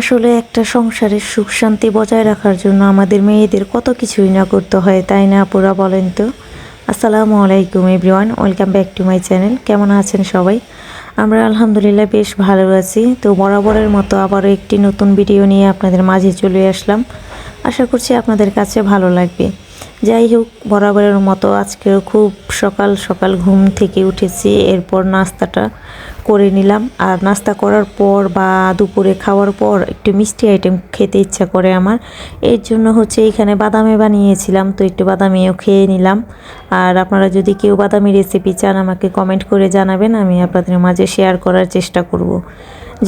আসলে একটা সংসারের সুখ শান্তি বজায় রাখার জন্য আমাদের মেয়েদের কত কিছুই না করতে হয়, তাই না আপুরা বলেন তো? আসসালামু আলাইকুম everyone, welcome back to my channel. কেমন আছেন সবাই? আমরা আলহামদুলিল্লাহ বেশ ভালো আছি। তো বরাবরের মতো আবারও একটি নতুন ভিডিও নিয়ে আপনাদের মাঝে চলে আসলাম। আশা করছি আপনাদের কাছে ভালো লাগবে। যাই হোক, বরাবরের মতো আজকেও খুব সকাল সকাল ঘুম থেকে উঠেছি, এরপর নাস্তাটা করে নিলাম। আর নাস্তা করার পর বা দুপুরে খাওয়ার পর একটু মিষ্টি আইটেম খেতে ইচ্ছা করে আমার। এর জন্য হচ্ছে এখানে বাদামে বানিয়েছিলাম, তো একটু বাদামিও খেয়ে নিলাম। আর আপনারা যদি কেউ বাদামি রেসিপি চান, আমাকে কমেন্ট করে জানাবেন, আমি আপনাদের মাঝে শেয়ার করার চেষ্টা করব।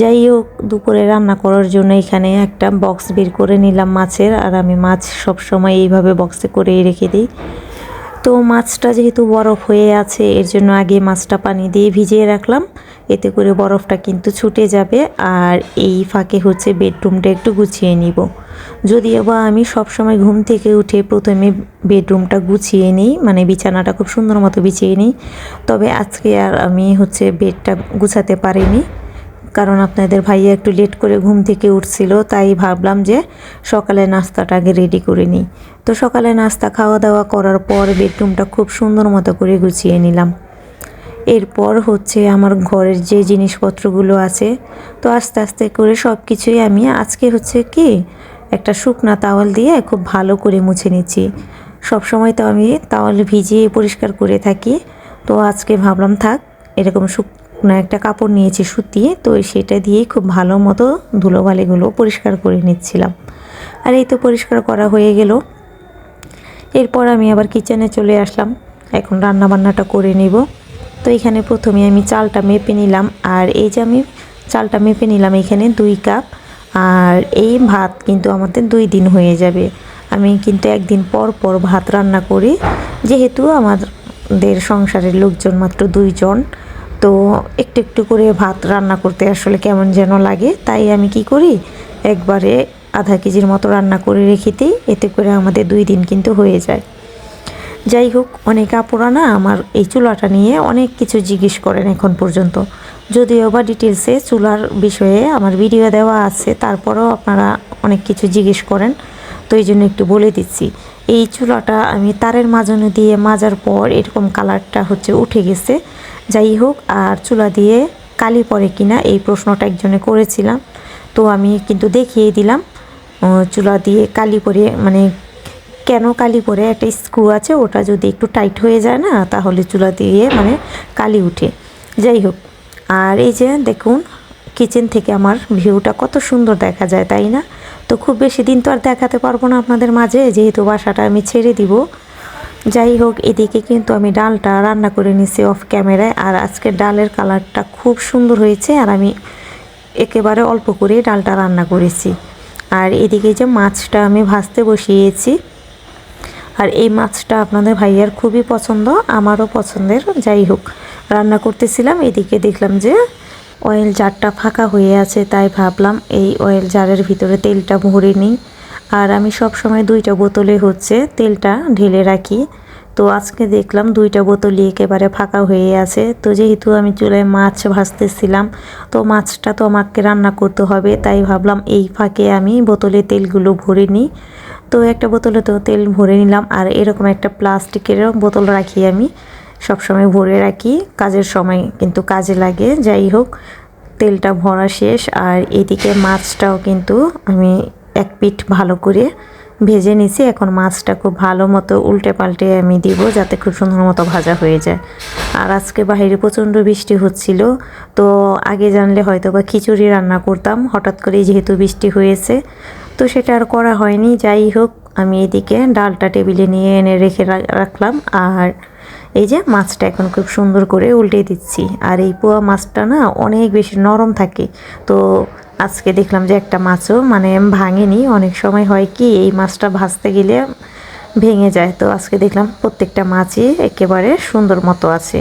যাই হোক দুপুরে রান্না করার জন্য এখানে একটা বক্স বের করে নিলাম মাছের, আর আমি মাছ সব সময় এইভাবে বক্সে করেই রেখে দিই। তো মাছটা যেহেতু বরফ হয়ে আছে, এর জন্য আগে মাছটা পানি দিয়ে ভিজিয়ে রাখলাম। এতে করে বরফটা কিন্তু ছুটে যাবে, আর এই ফাঁকে হচ্ছে বেডরুমটা একটু গুছিয়ে নিব। যদিও বা আমি সবসময় ঘুম থেকে উঠে প্রথমে বেডরুমটা গুছিয়ে নিই মানে বিছানাটা খুব সুন্দর মতো বিছিয়ে নিই, তবে আজকে আর আমি হচ্ছে বেডটা গুছাতে পারিনি। কারণ আপনাদের ভাইয়া একটু লেট করে ঘুম থেকে উঠছিল, তাই ভাবলাম যে সকালে নাস্তাটা আগে রেডি করে নিই। তো সকালে নাস্তা খাওয়া দাওয়া করার পর বেডরুমটা খুব সুন্দর মতো করে গুছিয়ে নিলাম। এরপর হচ্ছে আমার ঘরের যে জিনিসপত্রগুলো আছে, তো আস্তে আস্তে করে সব কিছুই আমি আজকে হচ্ছে কি, একটা শুকনা তাওয়াল দিয়ে খুব ভালো করে মুছে নিচ্ছি। সব সময় তো আমি তাওয়াল ভিজিয়ে পরিষ্কার করে থাকি, তো আজকে ভাবলাম থাক, এরকম শুকনো একটা কাপড় নিয়েছি সুতিয়ে, তো সেটা দিয়ে খুব ভালো মতো ধুলোবালিগুলো পরিষ্কার করে নিচ্ছিলাম। আর এই তো পরিষ্কার করা হয়ে গেল। এরপর আমি আবার কিচেনে চলে আসলাম। এখন রান্না বান্নাটা করে নিব। তো এখানে প্রথমে আমি চালটা মেপে নিলাম। আর এই যে আমি চালটা মেপে নিলাম, এখানে দুই কাপ। আর এই ভাত কিন্তু আমাদের দুই দিন হয়ে যাবে। আমি কিন্তু একদিন পর পর ভাত রান্না করি। যেহেতু আমাদের সংসারের লোকজন মাত্র দুইজন তো একটু একটু করে ভাত রান্না করতে আসলে কেমন যেন লাগে। তাই আমি কি করি? একবারে আধা কেজির মতো রান্না করে রেখে দিই। এতে করে আমাদের দুই দিন কিন্তু হয়ে যায়। যাই হোক, অনেক আপুরা না আমার এই চুলাটা নিয়ে অনেক কিছু জিজ্ঞেস করেন এখন পর্যন্ত। যদিও বা ডিটেলসে চুলার বিষয়ে আমার ভিডিও দেওয়া আছে, তারপরেও আপনারা অনেক কিছু জিজ্ঞেস করেন। তো এই জন্য একটু বলে দিচ্ছি। এই চুলাটা আমি তারের মাঝানো দিয়ে মাজার পর এরকম কালারটা হচ্ছে উঠে গেছে। যাই হোক, আর চুলা দিয়ে কালি পরে কিনা এই প্রশ্নটা একজনে করেছিলাম। তো আমি কিন্তু দেখিয়ে দিলাম চুলা দিয়ে কালি পরে মানে কেন কালি পরে? একটা স্ক্রু আছে, ওটা যদি একটু টাইট হয়ে যায় না, তাহলে চুলা দিয়ে মানে কালি উঠে। যাই হোক, আর এই যে দেখুন, কিচেন থেকে আমার ভিউটা কত সুন্দর দেখা যায়, তাই না? তো খুব বেশি দিন তো আর দেখাতে পারব না আপনাদের মাঝে, যেহেতু বাসাটা আমি ছেড়ে দিব। যাই হোক এদিকে কিন্তু আমি ডালটা রান্না করে নিছি অফ ক্যামেরায় আর আজকে ডালের কালারটা খুব সুন্দর হয়েছে আর আমি একেবারে অল্প করে ডালটা রান্না করেছি। আর এদিকে যে মাছটা আমি ভাজতে বসিয়েছি, আর এই মাছটা আপনাদের ভাইয়ার খুবই পছন্দ, আমারও পছন্দের। যাই হোক রান্না করতেছিলাম, এদিকে দেখলাম যে অয়েল জারটা ফাঁকা হয়ে আছে, তাই ভাবলাম এই অয়েল জারের ভিতরে তেলটা ভরে নিই। আর আমি সব সময় দুইটা বোতলে হচ্ছে তেলটা ঢেলে রাখি। তো আজকে দেখলাম দুইটা বোতলই একেবারে ফাঁকা হয়ে আছে। তো যেহেতু আমি চুলায় মাছ ভাজতেছিলাম, তো মাছটা তো আমাকে রান্না করতে হবে, তাই ভাবলাম এই ফাঁকে আমি বোতলে তেলগুলো ভরে নিই। তো একটা বোতলে তো তেল ভরে নিলাম আর এরকম একটা প্লাস্টিকেরও বোতল রাখি আমি, সবসময় ভরে রাখি। কাজের সময় কিন্তু কাজে লাগে, যাই হোক, তেলটা ভরা শেষ। আর এদিকে মাছটাও কিন্তু আমি এক পিঠ ভালো করে ভেজে নিছি। এখন মাছটা খুব ভালো মতো উল্টে পাল্টে আমি দিব যাতে খুব সুন্দর মতো ভাজা হয়ে যায়। আর আজকে বাইরে প্রচণ্ড বৃষ্টি হচ্ছিল, তো আগে জানলে হয়তো বা খিচুড়ি রান্না করতাম। হঠাৎ করে যেহেতু বৃষ্টি হয়েছে, তো সেটা আর করা হয়নি। যাই হোক, আমি এদিকে ডালটা টেবিলে নিয়ে এনে রেখে রাখলাম। আর এই যে মাছটা এখন খুব সুন্দর করে উল্টে দিচ্ছি। আর এই পোয়া মাছটা না অনেক বেশি নরম থাকে, তো আজকে দেখলাম যে একটা মাছও মানে ভাঙেনি। অনেক সময় হয় কি, এই মাছটা ভাজতে গেলে ভেঙে যায়। তো আজকে দেখলাম প্রত্যেকটা মাছই একেবারে সুন্দর মতো আছে।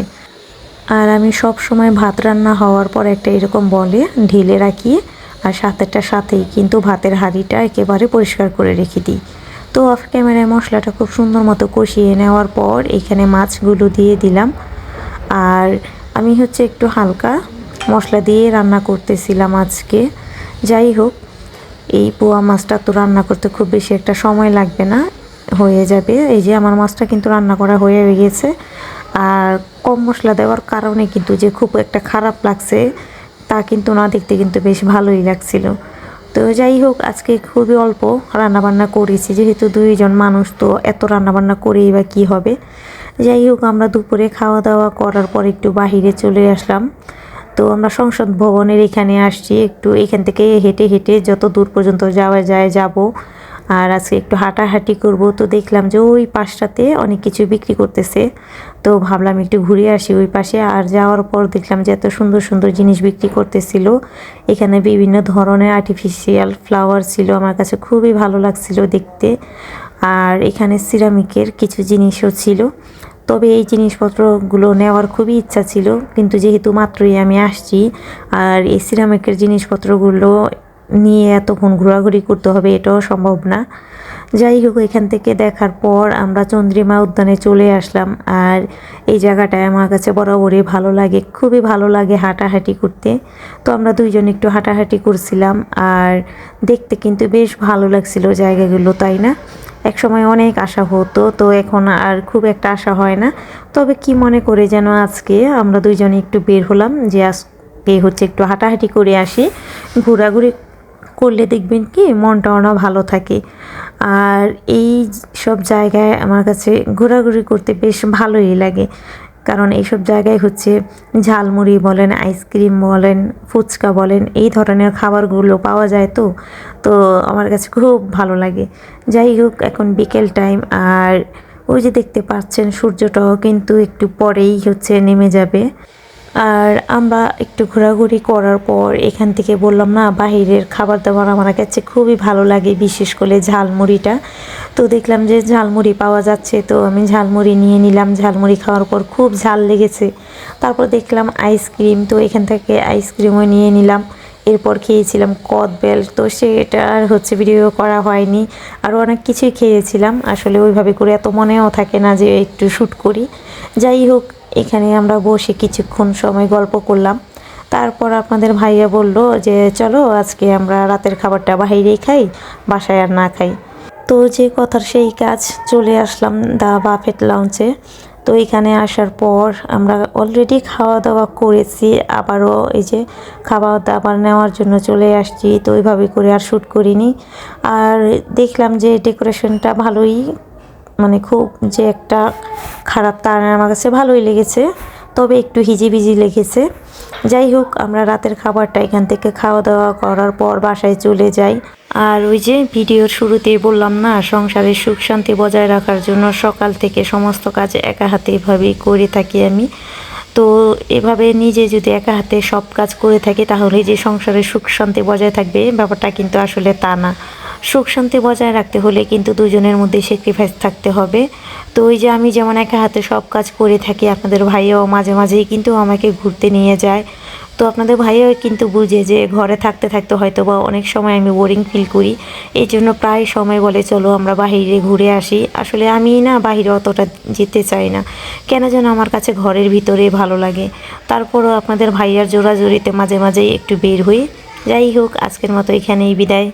আর আমি সব সময় ভাত রান্না হওয়ার পর একটা এরকম বলে ঢেলে রাখি আর সাথেটা সাথেই, কিন্তু ভাতের হাঁড়িটা একেবারে পরিষ্কার করে রেখে দিই। তো অফ ক্যামেরায় মশলাটা খুব সুন্দর মতো কষিয়ে নেওয়ার পর এখানে মাছগুলো দিয়ে দিলাম। আর আমি হচ্ছে একটু হালকা মশলা দিয়ে রান্না করতেছিলাম আজকে। যাই হোক, এই পোয়া মাছটা তো রান্না করতে খুব বেশি একটা সময় লাগবে না, হয়ে যাবে। এই যে আমার মাছটা কিন্তু রান্না করা হয়ে গেছে। আর কম মশলা দেওয়ার কারণে কিন্তু যে খুব একটা খারাপ লাগছে, তা কিন্তু না দেখতে কিন্তু বেশ ভালোই লাগছিল। তো যাই হোক, আজকে খুবই অল্প রান্নাবান্না করেছি, যেহেতু দুইজন মানুষ, তো এত রান্নাবান্না করেই বা কী হবে। যাই হোক, আমরা দুপুরে খাওয়া দাওয়া করার পর একটু বাহিরে চলে আসলাম। তো আমরা সংসদ ভবনের এখানে আসছি, একটু এখান থেকে হেঁটে হেঁটে যত দূর পর্যন্ত যাওয়া যায় যাব। আর আজকে একটু হাঁটাহাঁটি করব। তো দেখলাম যে ওই পাশটাতে অনেক কিছু বিক্রি করতেছে। তো ভাবলাম একটু ঘুরে আসি ওই পাশে। আর যাওয়ার পর দেখলাম যে এত সুন্দর সুন্দর জিনিস বিক্রি করতেছিল। এখানে বিভিন্ন ধরনের আর্টিফিশিয়াল ফ্লাওয়ার ছিল। আমার কাছে খুবই ভালো লাগছিল দেখতে। আর এখানে সিরামিকের কিছু জিনিসও ছিল। তবে এই জিনিসপত্রগুলো নেওয়ার খুবই ইচ্ছা ছিল, কিন্তু যেহেতু মাত্রই আমি আসছি, আর এই সিরামিকের জিনিসপত্রগুলো নিয়ে এতক্ষণ ঘোরাঘুরি করতে হবে এটাও সম্ভব না। যাই হোক, এখান থেকে দেখার পর আমরা চন্দ্রিমা উদ্যানে চলে আসলাম, আর এই জায়গাটায় আমার কাছে বরাবরই ভালো লাগে, খুবই ভালো লাগে হাঁটাহাঁটি করতে। তো আমরা দুইজন একটু হাঁটাহাঁটি করছিলাম, আর দেখতে কিন্তু বেশ ভালো লাগছিল জায়গাগুলো, তাই না? এক সময় অনেক আশা হতো, তো এখন আর খুব একটা আশা হয় না। তবে কি মনে করে যেন আজকে আমরা দুইজনে একটু বের হলাম, যে আজকে হচ্ছে একটু হাঁটাহাঁটি করে আসি। ঘোরাঘুরি করলে দেখবেন কি মনটা অনেক ভালো থাকে। আর এই সব জায়গায় আমার কাছে ঘোরাঘুরি করতে বেশ ভালোই লাগে। কারণ এইসব জায়গায় হচ্ছে ঝালমুড়ি বলেন, আইসক্রিম বলেন, ফুচকা বলেন, এই ধরনের খাবারগুলো পাওয়া যায় তো। তো আমার কাছে খুব ভালো লাগে। যাই হোক, এখন বিকেল টাইম আর ওই যে দেখতে পাচ্ছেন সূর্যটাও কিন্তু একটু পরেই হচ্ছে নেমে যাবে। আর আমরা একটু ঘোরাঘুরি করার পর এখান থেকে বললাম, না, বাহিরের খাবার দাবার আমার কাছে খুবই ভালো লাগে, বিশেষ করে ঝালমুড়িটা। তো দেখলাম যে ঝালমুড়ি পাওয়া যাচ্ছে, তো আমি ঝালমুড়ি নিয়ে নিলাম। ঝালমুড়ি খাওয়ার পর খুব ঝাল লেগেছে। তারপর দেখলাম আইসক্রিম, তো এখান থেকে আইসক্রিমও নিয়ে নিলাম। এরপর খেয়েছিলাম কদবেল, তো সেটা আর হচ্ছে ভিডিও করা হয়নি। আরও অনেক কিছুই খেয়েছিলাম। আসলে ওইভাবে করে এত মনেও থাকে না যে একটু শ্যুট করি। যাই হোক এখানে আমরা বসে কিছুক্ষণ সময় গল্প করলাম। তারপর আপনাদের ভাইয়া বলল যে, চলো আজকে আমরা রাতের খাবারটা বাইরেই খাই, বাসায় আর না খাই। তো যে কথার সেই কাজ চলে আসলাম দা বাফেট লঞ্চে তো এখানে আসার পর আমরা অলরেডি খাওয়া দাওয়া করেছি, আবারও এই যে খাওয়া দাবার নেওয়ার জন্য চলে আসছি। তো ওইভাবে করে আর শ্যুট করিনি। আর দেখলাম যে ডেকোরেশনটা ভালোই মানে খুব যে একটা খারাপ তার আমার কাছে ভালোই লেগেছে। তবে একটু হিজিবিজি লেগেছে। যাই হোক, আমরা রাতের খাবারটা এখান থেকে খাওয়া দাওয়া করার পর বাসায় চলে যাই। আর ওই যে ভিডিওর শুরুতেই বললাম না, সংসারের সুখ শান্তি বজায় রাখার জন্য সকাল থেকে সমস্ত কাজ একা হাতে এভাবেই করে থাকি আমি। তো এভাবে নিজে যদি একা হাতে সব কাজ করে থাকি, তাহলে যে সংসারের সুখ শান্তি বজায় থাকবে, ব্যাপারটা কিন্তু আসলে তা না। সুখ শান্তি বজায় রাখতে হলে কিন্তু দুজনের মধ্যে স্যাক্রিফাইস থাকতে হবে। তো ওই যে আমি যেমন একা হাতে সব কাজ করে থাকি, আপনাদের ভাইও মাঝে মাঝেই কিন্তু আমাকে ঘুরতে নিয়ে যায়। তো আপনাদের ভাইও কিন্তু বুঝে যে ঘরে থাকতে থাকতে হয়তো বা অনেক সময় আমি বোরিং ফিল করি। এই জন্য প্রায় সময় বলে, চলো আমরা বাহিরে ঘুরে আসি। আসলে আমি না বাহিরে অতটা যেতে চাই না। কেন যেন আমার কাছে ঘরের ভিতরে ভালো লাগে। তারপরও আপনাদের ভাইয়ার জোড়াজোড়িতে মাঝে মাঝেই একটু বের হই। যাই হোক, আজকের মতো এখানেই বিদায়।